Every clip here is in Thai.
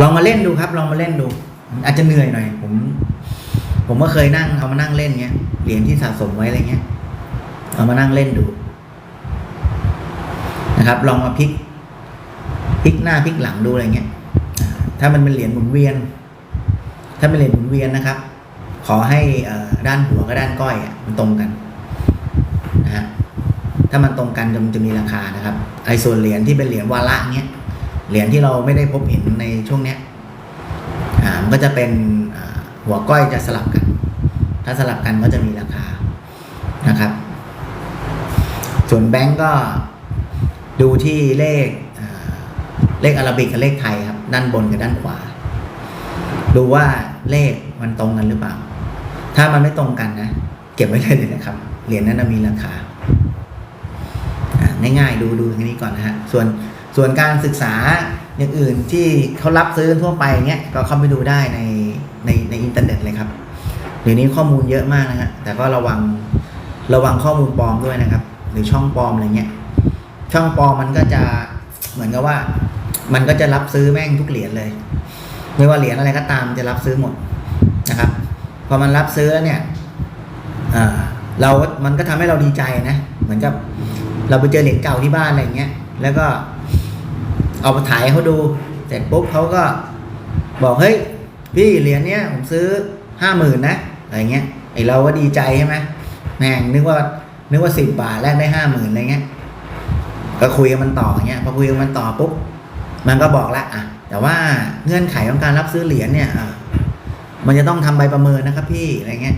ลองมาเล่นดูครับ ลองมาเล่นดู อาจจะเหนื่อยหน่อย ผม ผมก็เคยนั่งเอามานั่งเล่นเงี้ยเหรียญที่สะสมไว้อะไรเงี้ย เอามานั่งเล่นดู นะครับ ลองมาพลิกพลิกหน้าพลิกหลังดูอะไรเงี้ยถ้ามันเป็นเหรียญหมุนเวียน ถ้าเป็นเหรียญหมุนเวียนนะครับ ขอให้ด้านหัวกับด้านก้อยอมันตรงกันนะฮะถ้ามันตรงกันจะมันจะมีราคานะครับ ไอ้ส่วนเหรียญที่เป็นเหรียญวาระเงี้ย เหรียญที่เราไม่ได้พบเห็นในช่วงเนี้ยอ่ามันก็จะเป็นหัวก้อยจะสลับกัน ถ้าสลับกันก็จะมีราคานะครับ ส่วนแบงก์ก็ดูที่เลขเลขอาราบิกกับเลขไทยครับ ด้านบนกับด้านขวา ดูว่าเลขมันตรงกันหรือเปล่า ถ้ามันไม่ตรงกันนะ เก็บไว้เลยเลยนะครับ เหรียญนั้นมีราคาง่ายๆดูดูอย่นี้ก่อนนะฮะ ส่วน ส่วนการศึกษาอย่างอื่นที่เขารับซื้อทั่วไปเงี้ยก็เข้าไปดูได้ในในในอินเทอร์เน็ตเลยครับเดี๋ยวนี้ข้อมูลเยอะมากนะฮะแต่ก็ระวังระวังข้อมูลปลอมด้วยนะครับ หรือช่องปลอมอะไรเงี้ยช่องปลอมมันก็จะเหมือนกับว่า มันก็จะรับซื้อแม่งทุกเหรียญเลย ไม่ว่าเหรียญอะไรก็ตามจะรับซื้อหมดนะครับพอมันรับซื้อเนี่ยเรา มันก็ทำให้เราดีใจนะ เหมือนกับ เราไปเจอเหรียญเก่าที่บ้านอะไรเงี้ย แล้วก็ เอามาถ่ายเขาดูเสร็จปุ๊บเขาก็บอกเฮ้ยพี่เหรียญเนี้ยผมซื้อห้าหมื่นนะอะไรเงี้ยไอเราก็ดีใจใช่ไหมแม่งนึกว่านึกว่าสิบบาทแลกได้ห้าหมื่นอะไรเงี้ยก็คุยกับมันต่อเงี้ยพอคุยกับมันต่อปุ๊บมันก็บอกละอะแต่ว่าเงื่อนไขของการรับซื้อเหรียญเนี่ยมันจะต้องทำใบประเมินนะครับพี่อะไรเงี้ย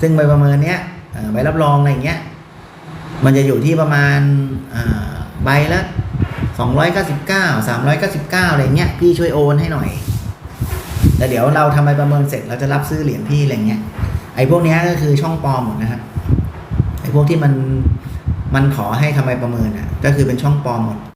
ซึ่งใบประเมินเนี้ยใบรับรองอะไรเงี้ย มันจะอยู่ที่ประมาณใบละ สองร้อยเก้าสิบเก้าสามร้อยเก้าสิบเก้าอะไรเงี้ย พี่ช่วยโอนให้หน่อย แต่เดี๋ยวเราทำใบประเมินเสร็จเราจะรับซื้อเหรียญพี่อะไรเงี้ย ไอ้พวกเนี้ยก็คือช่องปลอมหมดนะครับ ไอ้พวกที่มันมันขอให้ทำใบประเมินอะ ก็คือเป็นช่องปลอมหมด